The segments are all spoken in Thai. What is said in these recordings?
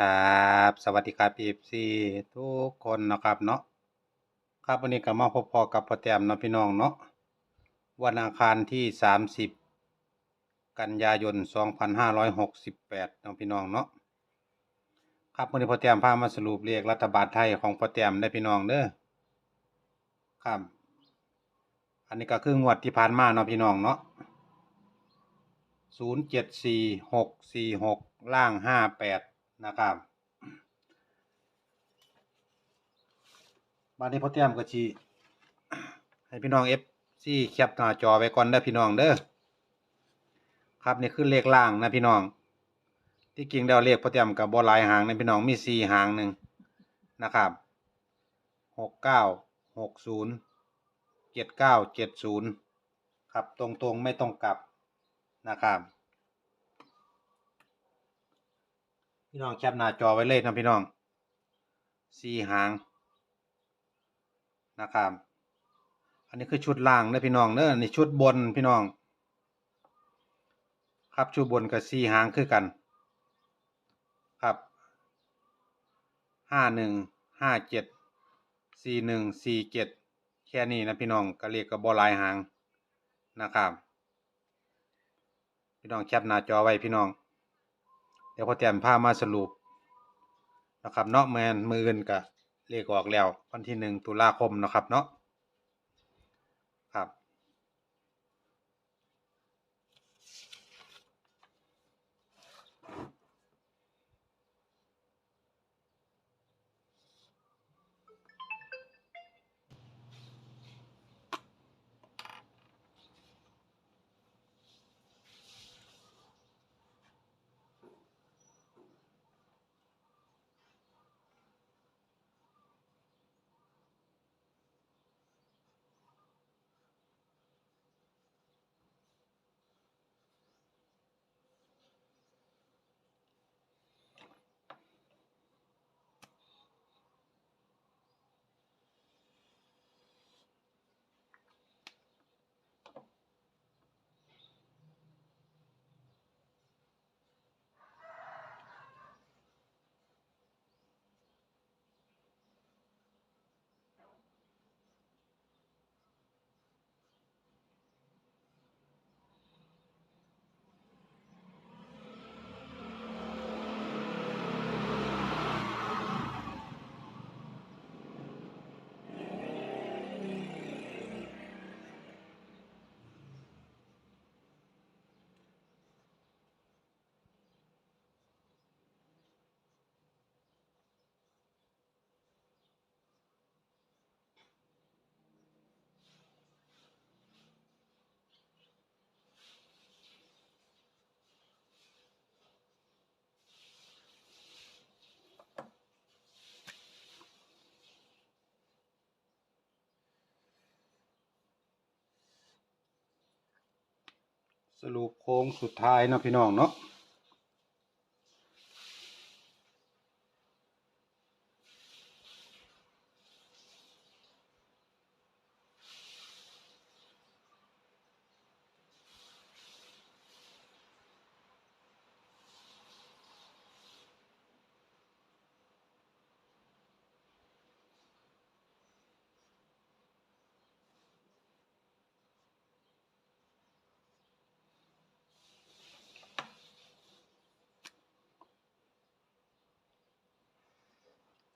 ครับสวัสดีครับ FC ทุกคนนะครับเนาะครับวันนี้ก็มาพบพอกับพ่อแต้มเนาะพี่น้องเนาะวันอังคารที่30กันยายน2568เนาะพี่น้องเนาะครับวันนี้พ่อแต้มพามาสรุปเลขรัฐบาลไทยของพ่อแต้มได้พี่น้องเด้อครับ อันนี้ก็คืองวดที่ผ่านมาเนาะพี่น้องเนาะ074646ล่าง58 นะครับบัดนี้พ่อแต้มก็สิให้พี่น้องเอฟซีแคปหน้าจอไว้ก่อนเด้พี่น้องเด้อครับนี่คือเลขล่างนะพี่น้อง ที่จริงแล้วเลขพ่อแต้มกับบ่หลายหางนะพี่น้องมีสี่หางหนึ่งนะครับหกเก้าหกศูนย์เจ็ดเก้าเจ็ดศูนย์ครับตรงๆไม่ต้องกลับนะครับ พี่น้องแคปหน้าจอไว้เลยนะพี่น้องสี่หางนะครับ อันนี้คือชุดล่างนะพี่น้องเนอะนี่ชุดบนพี่น้อง ครับชุดบนกับสี่หางคือกัน ครับห้าหนึ่งห้าเจ็ดสี่หนึ่งสี่เจ็ดแค่นี้นะพี่น้องก็เรียกกับบอลายหางนะครับ พี่น้องแคปหน้าจอไว้พี่น้อง เดี๋ยวพอแต้มพามาสรุปนะครับเนาะแมนมืออื่นกับเลขออกแล้ววันที่หนึ่งตุลาคมนะครับเนาะครับ สรุปโค้งสุดท้ายนะพี่น้องเนาะ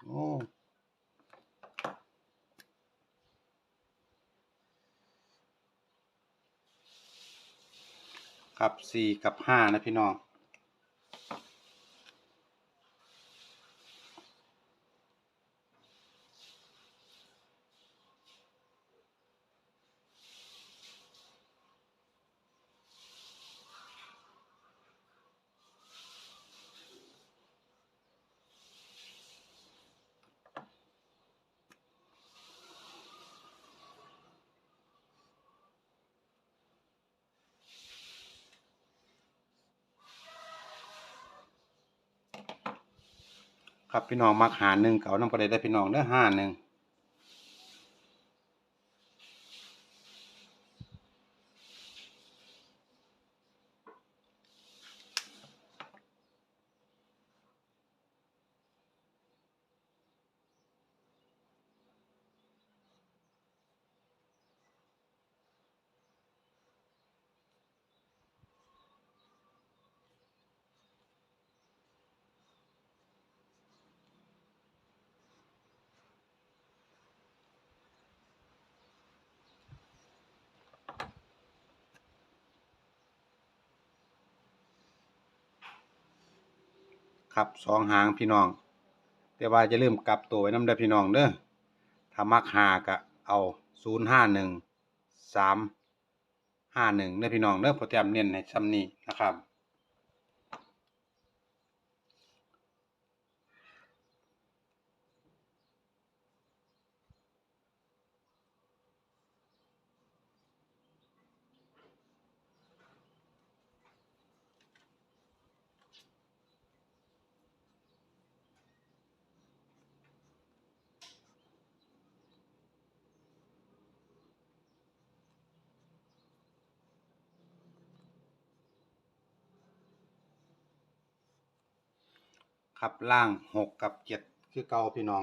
โอ้ครับสี่กับห้านะพี่น้อง ครับพี่น้องมักหาหนึ่งเก่าน้ำกระเดได้พี่น้องเด้อห้าหนึ่ง ครับสองหางพี่น้อง แต่ว่าจะลืมกลับตัวไว้น้ำได้พี่น้องเด้อถ้ามักหากะเอาศูนย์ห้าหนึ่งสามห้าหนึ่งเด้อพี่น้องเด้อโปรแกรมเน้นในซ้ำนี้นะครับ ครับล่างหกกับเจ็ดคือเก่าพี่น้อง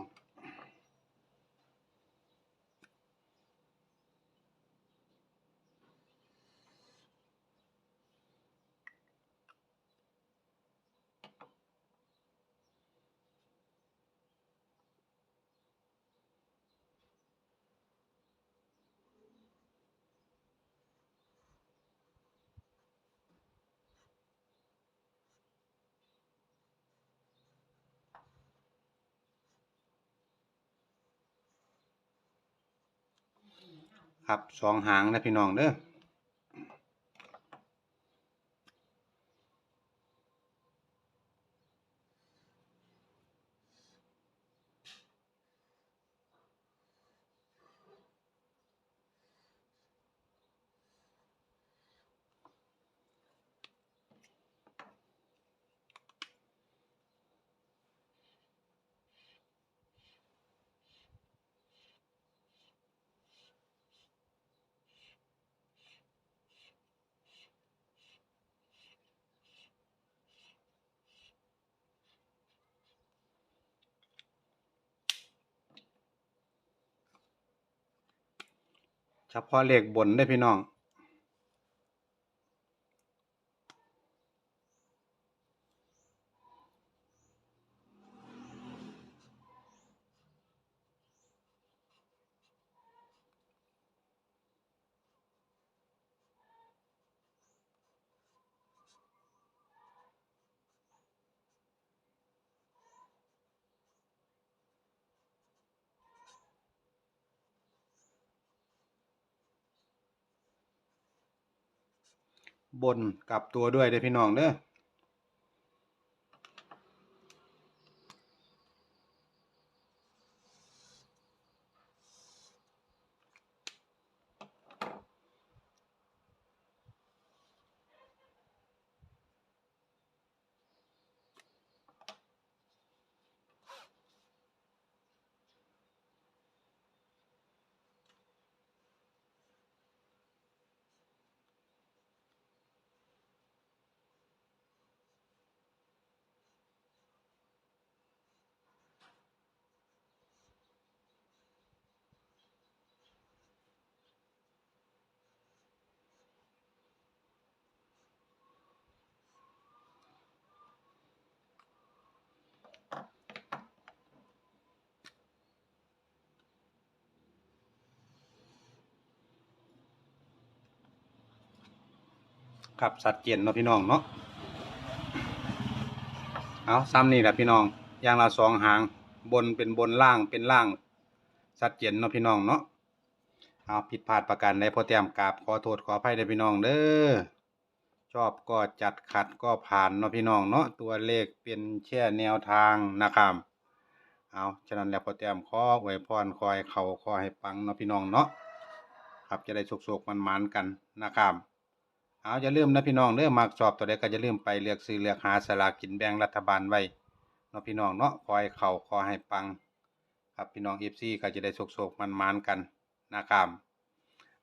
ครับสองหางนะพี่น้องเด้อ เฉพาะเลขบนได้พี่น้อง บนกลับตัวด้วยเด้อพี่น้องเด้อ ครับสัดเจนเนาะพี่น้องเนาะเอาซ้ำนี่แหละพี่น้องอย่างละสองหางบนเป็นบนล่างเป็นล่างสัดเจนเนาะพี่น้องเนาะเอาผิดพลาดประการใดพอเตรียมกราบขอโทษขออภัยเด้พี่น้องเด้อชอบก็จัดขัดก็ผ่านเนาะพี่น้องเนาะตัวเลขเป็นแค่แนวทางนะครับเอาฉะนั้นแล้วพอเตรียมขออวยพรคอยเขาขอให้ปังเนาะพี่น้องเนาะครับจะได้โศกๆมันๆกันนะครับ เอาอย่าลืมนะพี่น้องเด้อมักชอบตัวใดก็อย่าลืมไปเลือกซื้อเลือกหาสลากกินแบ่งรัฐบาลไว้เนาะพี่น้องเนาะคอยเข่าคอให้ปัง ครับพี่น้อง FC ก็จะได้โศกๆมันๆกันนะครับ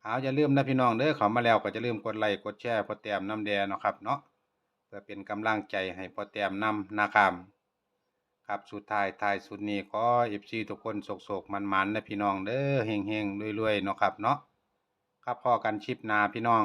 เอาอย่าลืมนะพี่น้องเด้อเขามาแล้วก็จะลืมกดไลค์กดแชร์พอแต้มน้ำแดงเนาะครับเนาะเพื่อเป็นกำลังใจให้พอแต้มนำนะครับครับสุดท้ายท้ายสุดนี้ขอ FC ทุกคนโศกๆมันๆนนะพี่น้องเด้อเฮงๆรวยๆเนาะครับเนาะครับพอกันชิปนาพี่น้อง